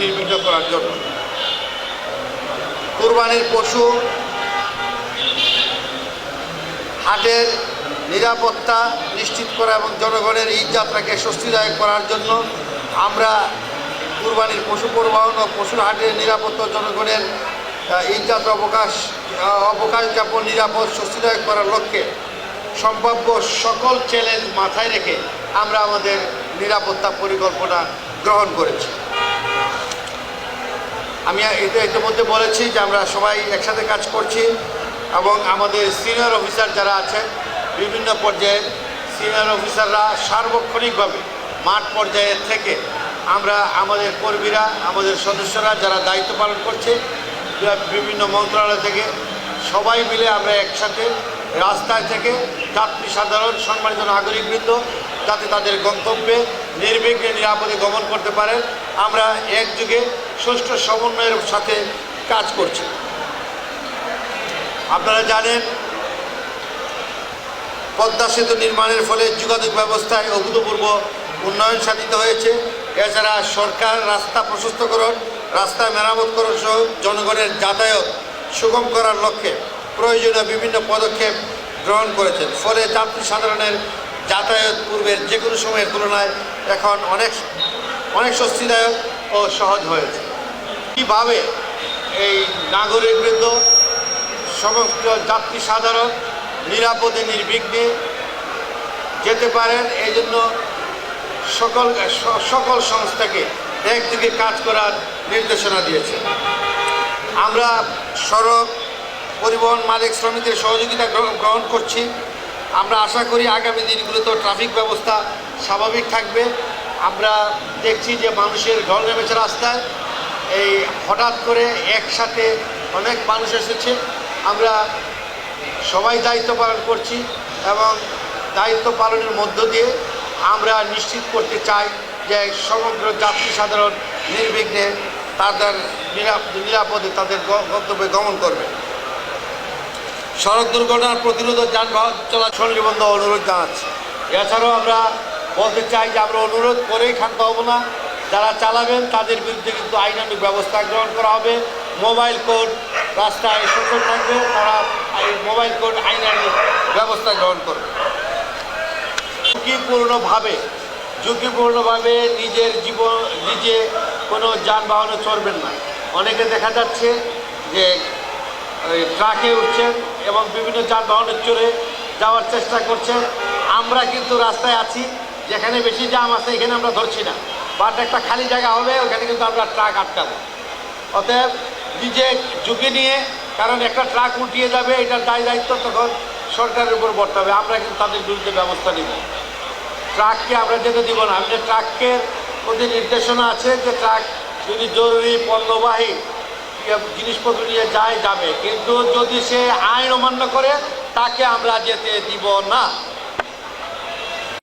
নির্বিঘ্ন করার জন্য। কোরবানির পশু হাটের নিরাপত্তা নিশ্চিত করা এবং জনগণের ঈদ যাত্রাকে স্বস্তিদায়ক করার জন্য আমরা কুরবানির পশু পরিবহন ও পশুর হাটের নিরাপত্তা জনগণের ঈদ যাত্রা অবকাশ অবকাশ যাপন নিরাপদ, স্বস্তিদায়ক করার লক্ষ্যে সম্ভাব্য সকল চ্যালেঞ্জ মাথায় রেখে আমরা আমাদের নিরাপত্তা পরিকল্পনা গ্রহণ করেছি। আমি এটা ইতিমধ্যে বলেছি যে আমরা সবাই একসাথে কাজ করছি এবং আমাদের সিনিয়র অফিসার যারা আছেন, বিভিন্ন পর্যায়ের সিনিয়র অফিসাররা সার্বক্ষণিকভাবে মাঠ পর্যায়ে থেকে আমরা আমাদের কর্মীরা, আমাদের সদস্যরা যারা দায়িত্ব পালন করছে, বিভিন্ন মন্ত্রণালয় থেকে সবাই মিলে আমরা একসাথে রাস্তায় থেকে যাত্রী সাধারণ সম্মানিত নাগরিকবৃন্দ যাতে তাদের গন্তব্যে নির্বিঘ্নে নিরাপদে গমন করতে পারেন। আমরা একযুগে সুষ্ঠু সমন্বয়ের সাথে কাজ করছি। আপনারা জানেন, পদ্মা সেতু নির্মাণের ফলে যোগাযোগ ব্যবস্থায় অভূতপূর্ব উন্নয়ন সাধিত হয়েছে। এছাড়া সরকার রাস্তা প্রশস্তকরণ, রাস্তা মেরামতকরণ সহ জনগণের যাতায়াত সুগম করার লক্ষ্যে প্রয়োজনীয় বিভিন্ন পদক্ষেপ গ্রহণ করেছেন। ফলে যাত্রী সাধারণের যাতায়াত পূর্বের যে কোনো সময়ের তুলনায় এখন অনেক অনেক স্বস্তিদায়ক ও সহজ হয়েছে। কীভাবে এই নাগরিকবৃন্দ সমস্ত যাত্রী সাধারণ, নিরাপদে, নির্বিঘ্নে যেতে পারেন এই জন্য সকল সকল সংস্থাকে একদিকে কাজ করার নির্দেশনা দিয়েছে। আমরা সড়ক পরিবহন মালিক শ্রমিকদের সহযোগিতা গ্রহ- গ্রহণ করছি। আমরা আশা করি আগামী দিনগুলোতে ট্রাফিক ব্যবস্থা স্বাভাবিক থাকবে। আমরা দেখছি যে মানুষের ঢল নেমেছে রাস্তায়। এই হঠাৎ করে একসাথে অনেক মানুষ এসেছে। আমরা সবাই দায়িত্ব পালন করছি এবং দায়িত্ব পালনের মধ্য দিয়ে আমরা নিশ্চিত করতে চাই যে সমগ্র যাত্রী সাধারণ নির্বিঘ্নে তাদের নিরাপ- নিরাপদে তাদের গন্তব্যে গমন করবে। সড়ক দুর্ঘটনার প্রতিরোধ ও যানবাহন চলাচল নিবন্ধ অনুরোধ জানাচ্ছি। এছাড়াও আমরা বলতে চাই যে আমরা অনুরোধ করেই ক্ষান্ত হব না। যারা চালাবেন, তাদের বিরুদ্ধে কিন্তু আইনানুগ ব্যবস্থা গ্রহণ করা হবে। মোবাইল কোড রাস্তায় সচল থাকবে, তারা মোবাইল কোড আইনানুগ ব্যবস্থা গ্রহণ করবে। ঝুঁকিপূর্ণভাবে ঝুঁকিপূর্ণভাবে নিজের জীবন, নিজে কোনো যানবাহনে চড়বেন না। অনেকে দেখা যাচ্ছে যে ট্রাকে উঠছেন এবং বিভিন্ন যানবাহনে চড়ে যাওয়ার চেষ্টা করছেন আমরা কিন্তু রাস্তায় আছি, যেখানে বেশি জাম আছে এখানে আমরা ধরছি না। বাট একটা খালি জায়গা হবে, ওখানে কিন্তু আমরা ট্রাক আটকাবো। অতএব নিজে ঝুঁকি নিয়ে, কারণ একটা ট্রাক উঠিয়ে যাবে, এটার দায় দায়িত্ব তখন সরকারের উপর বর্তাবে আমরা কিন্তু তাদের বিরুদ্ধে ব্যবস্থা নিব। ট্রাককে আমরা যেতে দিব না। আমাদের ট্রাকের প্রতি নির্দেশনা আছে যে ট্রাক যদি জরুরি পণ্যবাহী জিনিসপত্র নিয়ে যায়, যাবে। কিন্তু যদি সে আইন অমান্য করে, তাকে আমরা যেতে দিব না।